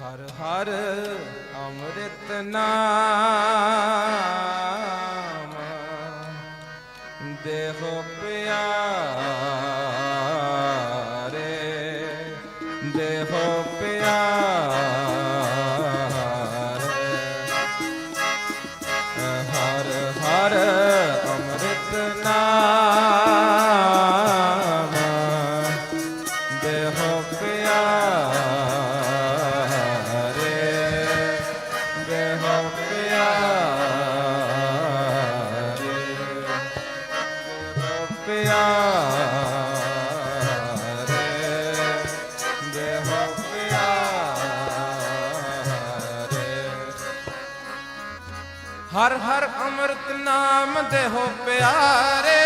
ਹਰ ਹਰ ਅੰਮ੍ਰਿਤ ਨਾਮ। ਦੇਹੋ ਹਰ ਹਰ ਅੰਮ੍ਰਿਤ ਨਾਮ ਦੇ ਹੋ ਪਿਆਰੇ।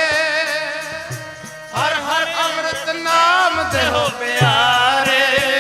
ਹਰ ਹਰ ਅੰਮ੍ਰਿਤ ਨਾਮ ਦੇ ਹੋ ਪਿਆਰੇ।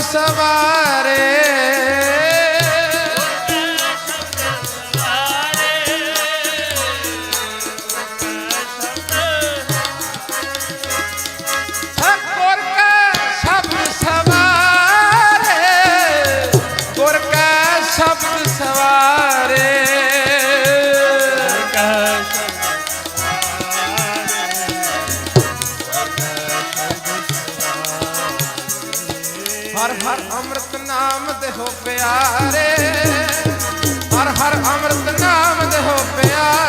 સવારે ਅੰਮ੍ਰਿਤ ਦੇ ਹੋ ਪਿਆਰੇ।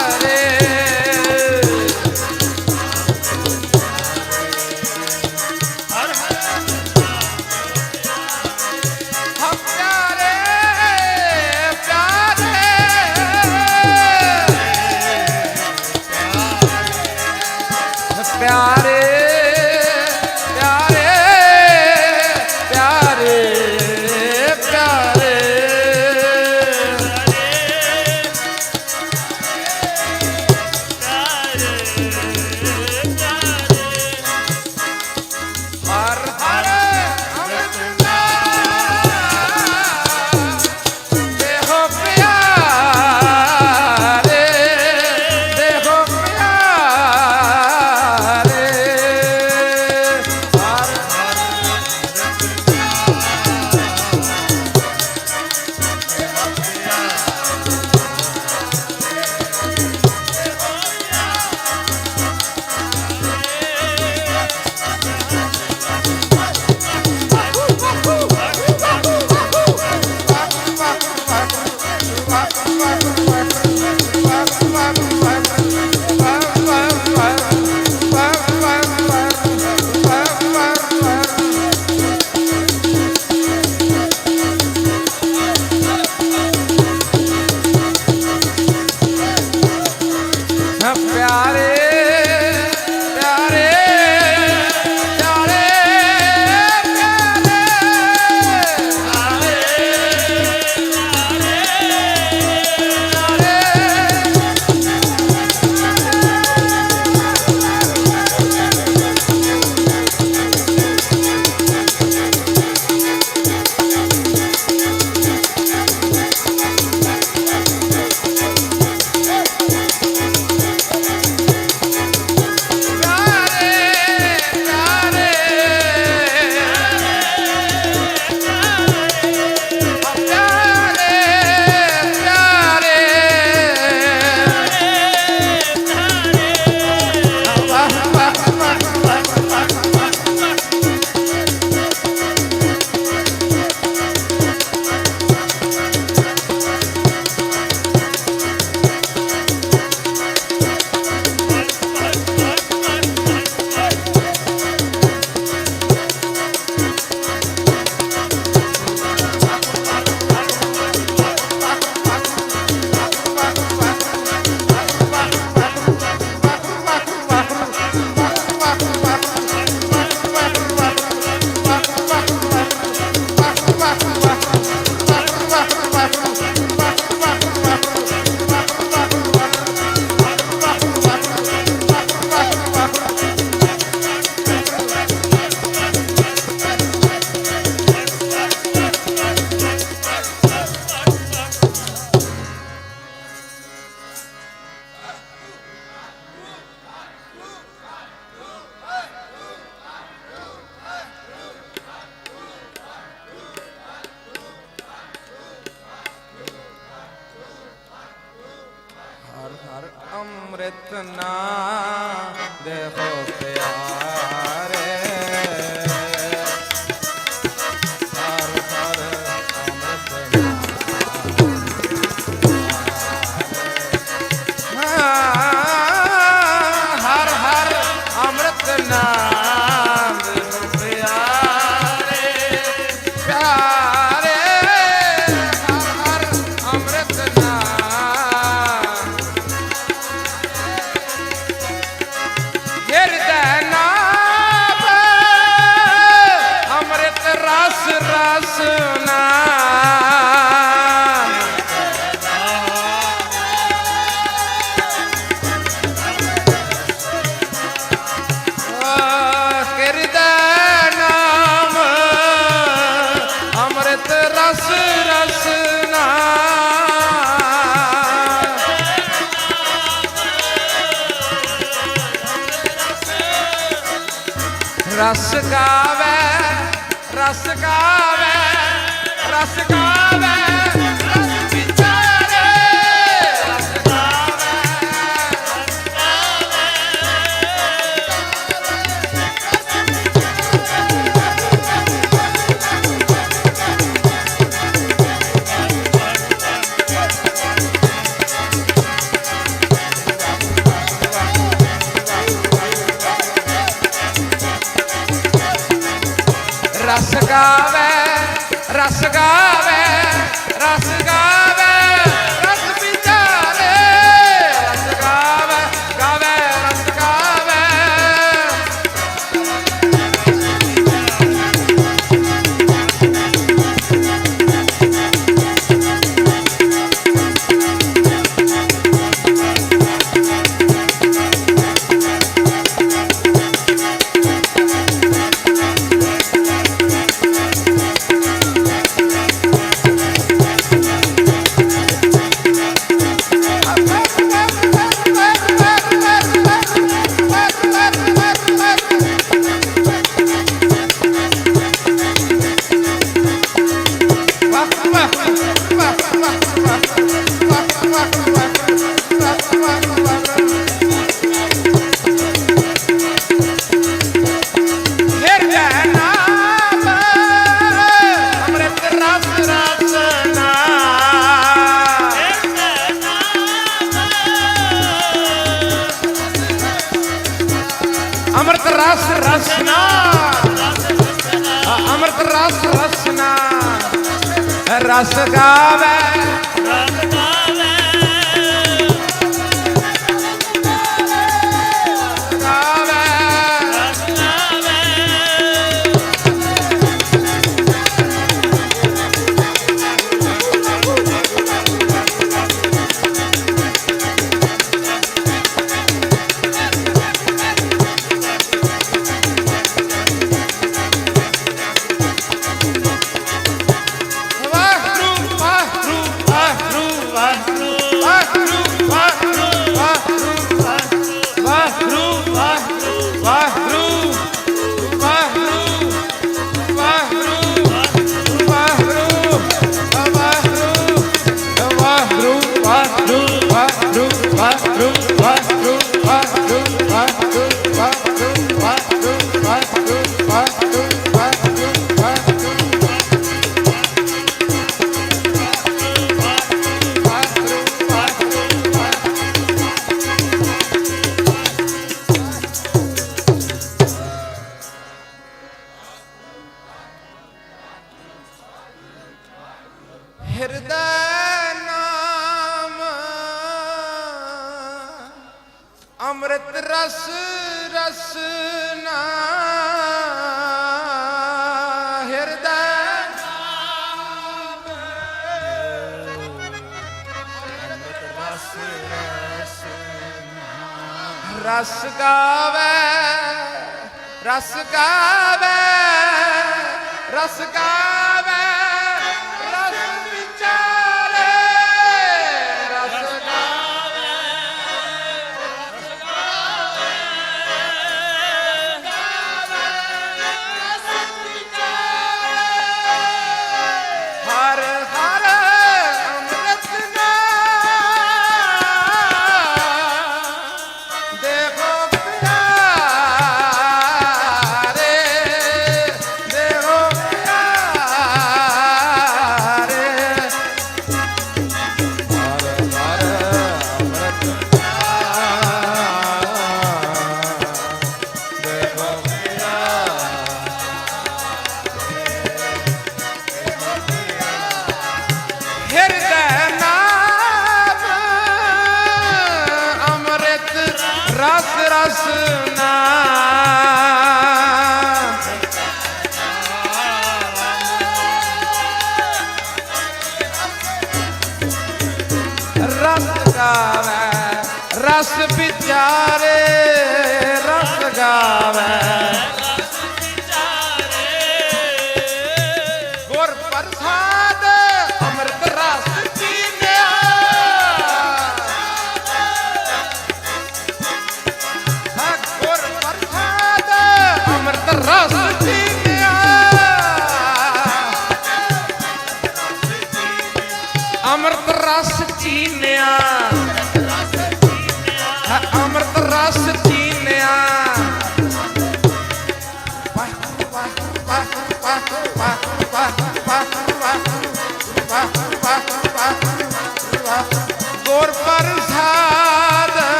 ਰਸਨਾ ਰਸ ਗਾਵੇ। ਰਸ ਰਸ ਗਾਵੇ ਰਸ ਗਾਵੇ ਰਸ ਗਾਵੇ।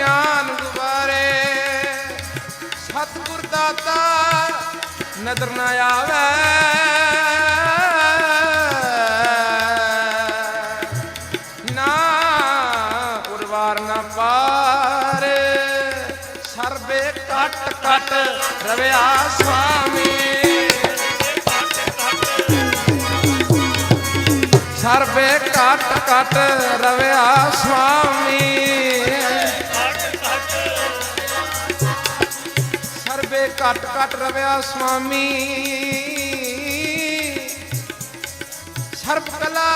ਗਿਆਨ ਦੁਬਾਰੇ। ਸਤਿਗੁਰ ਦਾਤਾ, ਨਦਰ ਨਾ ਆਵੇ। ਨਾ ਉਰਵਾਰ ਨਾ ਪਾਰੇ। ਸਰਬੇ ਰਵਿਆ ਸਵਾਮੀ ਸਰਬੇ ਕਟ ਕਟ ਰਵਿਆ ਸਵਾਮੀ ਘਟ ਘਟ ਰਵਿਆ ਸੁਆਮੀ ਸਰਬ ਕਲਾ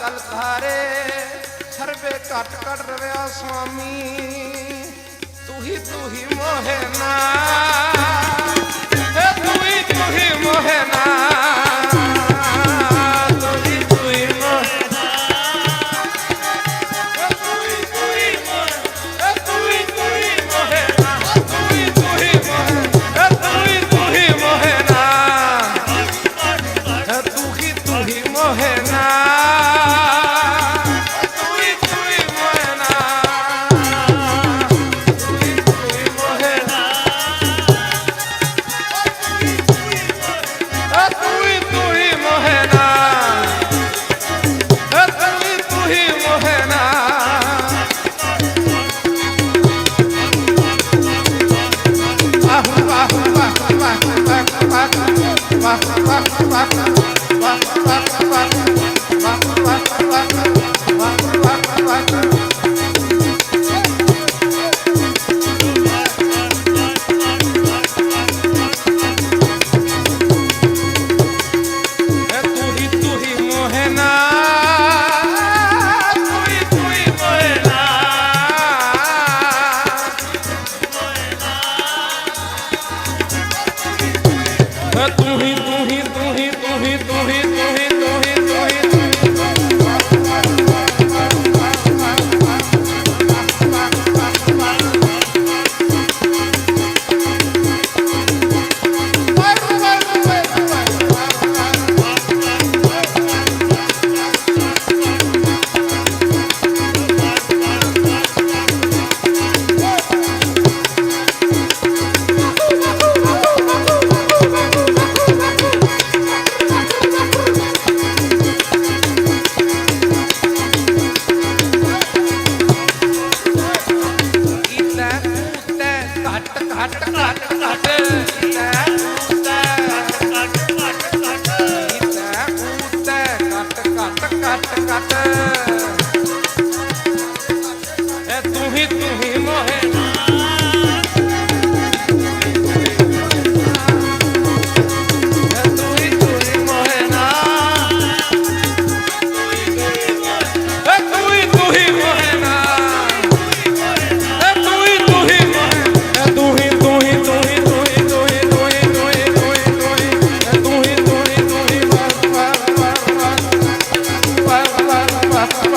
ਕਲ ਧਾਰੇ, ਸਰਬੇ ਘਟ ਘਟ ਰਵਿਆ ਸੁਆਮੀ ਤੂੰ ਹੀ ਤੂੰ ਹੀ ਮੋਹਨਾ ਤੂੰ ਹੀ ਤੂੰ ਹੀ ਮੋਹਨਾ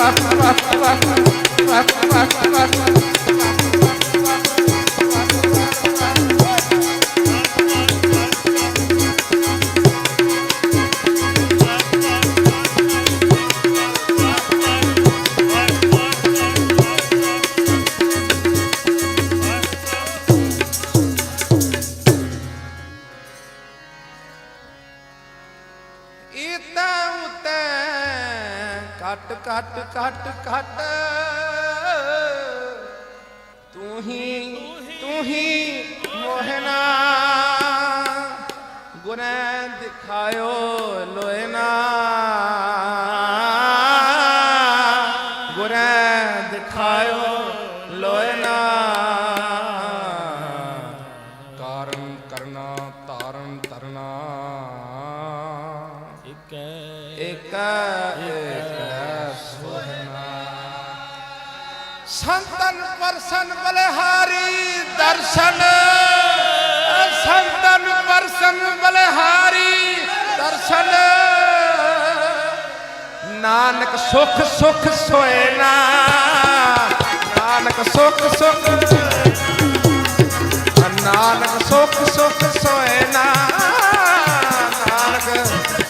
Thank you. ਲੋਇ ਨਾ। ਕਾਰਨ ਕਰਨਾ ਤਾਰਨ ਤਰਨਾ ਇਕ ਇਕ ਸੋਹਣਾ। ਸੰਤਨ ਪਰਸਨ ਬਲਿਹਾਰੀ ਦਰਸ਼ਨ। ਸੰਤਨ ਪਰਸਨ ਬਲਿਹਾਰੀ ਦਰਸ਼ਨ। ਨਾਨਕ ਸੁਖ ਸੁਖ ਸੋਏ ਨਾ। ਨਾਨਕ ਸੁਖ ਸੁਖ ਨਾਨਕ ਸੁਖ ਸੁਖ ਸੋਏ ਨਾ ਨਾਨਕ।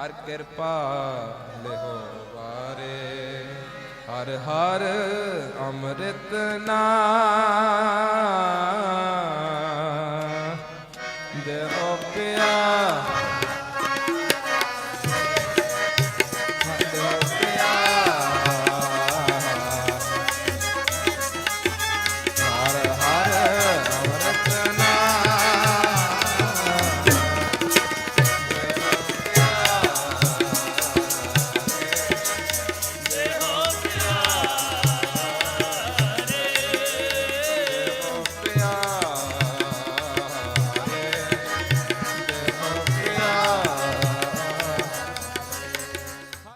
ਕਰ ਕਿਰਪਾ ਲਿਹੋ ਵਾਰੇ। ਹਰ ਹਰ ਅੰਮ੍ਰਿਤ ਨਾਮ